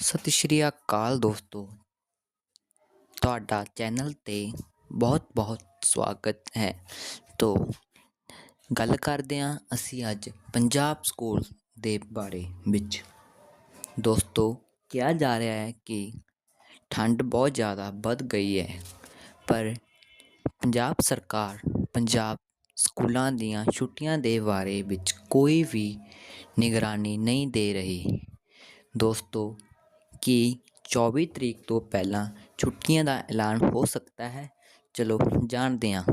ਸਤਿ ਸ਼੍ਰੀ ਅਕਾਲ ਦੋਸਤੋ। ਤੁਹਾਡਾ ਚੈਨਲ 'ਤੇ ਬਹੁਤ ਬਹੁਤ ਸਵਾਗਤ ਹੈ। ਤੋਂ ਗੱਲ ਕਰਦੇ ਹਾਂ ਅਸੀਂ ਅੱਜ ਪੰਜਾਬ ਸਕੂਲ ਦੇ ਬਾਰੇ ਵਿੱਚ। ਦੋਸਤੋ, ਕਿਹਾ ਜਾ ਰਿਹਾ ਹੈ ਕਿ ਠੰਡ ਬਹੁਤ ਜ਼ਿਆਦਾ ਵੱਧ ਗਈ ਹੈ। ਪਰ ਪੰਜਾਬ ਸਰਕਾਰ ਪੰਜਾਬ ਸਕੂਲਾਂ ਦੀਆਂ ਛੁੱਟੀਆਂ ਦੇ ਬਾਰੇ ਵਿੱਚ ਕੋਈ ਵੀ ਨਿਗਰਾਨੀ ਨਹੀਂ ਦੇ ਰਹੀ। ਦੋਸਤੋ ਕੀ 24 ਤਰੀਕ ਤੋਂ ਪਹਿਲਾਂ ਛੁੱਟੀਆਂ ਦਾ ਐਲਾਨ ਹੋ ਸਕਦਾ ਹੈ। ਚਲੋ, ਜਾਣਦੇ ਹਾਂ।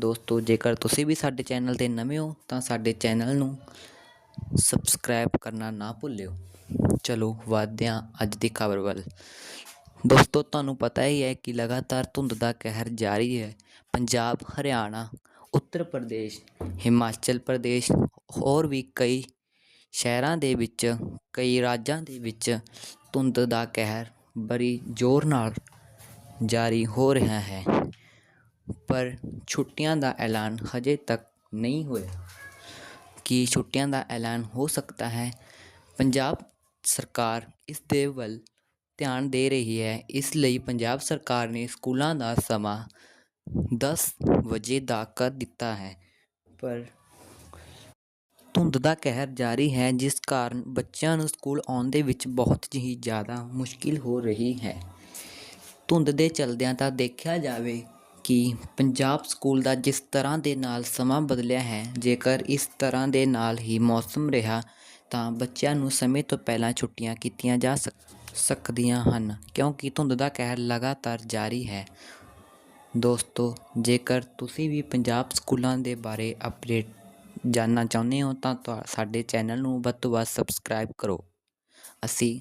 ਦੋਸਤੋ, ਜੇਕਰ ਤੁਸੀਂ ਵੀ ਸਾਡੇ ਚੈਨਲ 'ਤੇ ਨਵੇਂ ਹੋ, ਤਾਂ ਸਾਡੇ ਚੈਨਲ ਨੂੰ ਸਬਸਕ੍ਰਾਈਬ ਕਰਨਾ ਨਾ ਭੁੱਲਿਓ। ਚਲੋ, ਵਧਦੇ ਹਾਂ ਅੱਜ ਦੀ ਖਬਰ ਵੱਲ। ਦੋਸਤੋ, ਤੁਹਾਨੂੰ ਪਤਾ ਹੀ ਹੈ ਕਿ ਲਗਾਤਾਰ ਧੁੰਦ ਦਾ ਕਹਿਰ ਜਾਰੀ ਹੈ। ਪੰਜਾਬ, ਹਰਿਆਣਾ, ਉੱਤਰ ਪ੍ਰਦੇਸ਼, ਹਿਮਾਚਲ ਪ੍ਰਦੇਸ਼, ਹੋਰ ਵੀ ਕਈ ਸ਼ਹਿਰਾਂ ਦੇ ਵਿੱਚ, ਕਈ ਰਾਜਾਂ ਦੇ ਵਿੱਚ ਧੁੰਦ ਦਾ ਕਹਿਰ ਬੜੀ ਜ਼ੋਰ ਨਾਲ ਜਾਰੀ ਹੋ ਰਿਹਾ ਹੈ। ਪਰ ਛੁੱਟੀਆਂ ਦਾ ਐਲਾਨ ਹਜੇ ਤੱਕ ਨਹੀਂ ਹੋਇਆ। ਕੀ ਛੁੱਟੀਆਂ ਦਾ ਐਲਾਨ ਹੋ ਸਕਦਾ ਹੈ? ਪੰਜਾਬ ਸਰਕਾਰ ਇਸ ਦੇ ਵੱਲ ਧਿਆਨ ਦੇ ਰਹੀ ਹੈ। ਇਸ ਲਈ ਪੰਜਾਬ ਸਰਕਾਰ ਨੇ ਸਕੂਲਾਂ ਦਾ ਸਮਾਂ ਦਸ ਵਜੇ ਦਾ ਕਰ ਦਿੱਤਾ ਹੈ। ਪਰ ਧੁੰਦ ਦਾ ਕਹਿਰ ਜਾਰੀ ਹੈ, ਜਿਸ ਕਾਰਨ ਬੱਚਿਆਂ ਨੂੰ ਸਕੂਲ ਆਉਣ ਦੇ ਵਿੱਚ ਬਹੁਤ ਹੀ ਜ਼ਿਆਦਾ ਮੁਸ਼ਕਿਲ ਹੋ ਰਹੀ ਹੈ। ਧੁੰਦ ਦੇ ਚਲਦਿਆਂ ਤਾਂ ਦੇਖਿਆ ਜਾਵੇ ਕਿ ਪੰਜਾਬ ਸਕੂਲ ਦਾ ਜਿਸ ਤਰ੍ਹਾਂ ਦੇ ਨਾਲ ਸਮਾਂ ਬਦਲਿਆ ਹੈ, ਜੇਕਰ ਇਸ ਤਰ੍ਹਾਂ ਦੇ ਨਾਲ ਹੀ ਮੌਸਮ ਰਿਹਾ, ਤਾਂ ਬੱਚਿਆਂ ਨੂੰ ਸਮੇਂ ਤੋਂ ਪਹਿਲਾਂ ਛੁੱਟੀਆਂ ਕੀਤੀਆਂ ਜਾ ਸਕਦੀਆਂ ਹਨ, ਕਿਉਂਕਿ ਧੁੰਦ ਦਾ ਕਹਿਰ ਲਗਾਤਾਰ ਜਾਰੀ ਹੈ। ਦੋਸਤੋ, ਜੇਕਰ ਤੁਸੀਂ ਵੀ ਪੰਜਾਬ ਸਕੂਲਾਂ ਦੇ ਬਾਰੇ ਅਪਡੇਟ ਜਾਣਨਾ ਚਾਹੁੰਦੇ ਹੋ ਤਾਂ ਤੁਹਾ ਸਾਡੇ ਚੈਨਲ ਨੂੰ ਵੱਧ ਤੋਂ ਵੱਧ ਸਬਸਕ੍ਰਾਈਬ ਕਰੋ। ਅਸੀਂ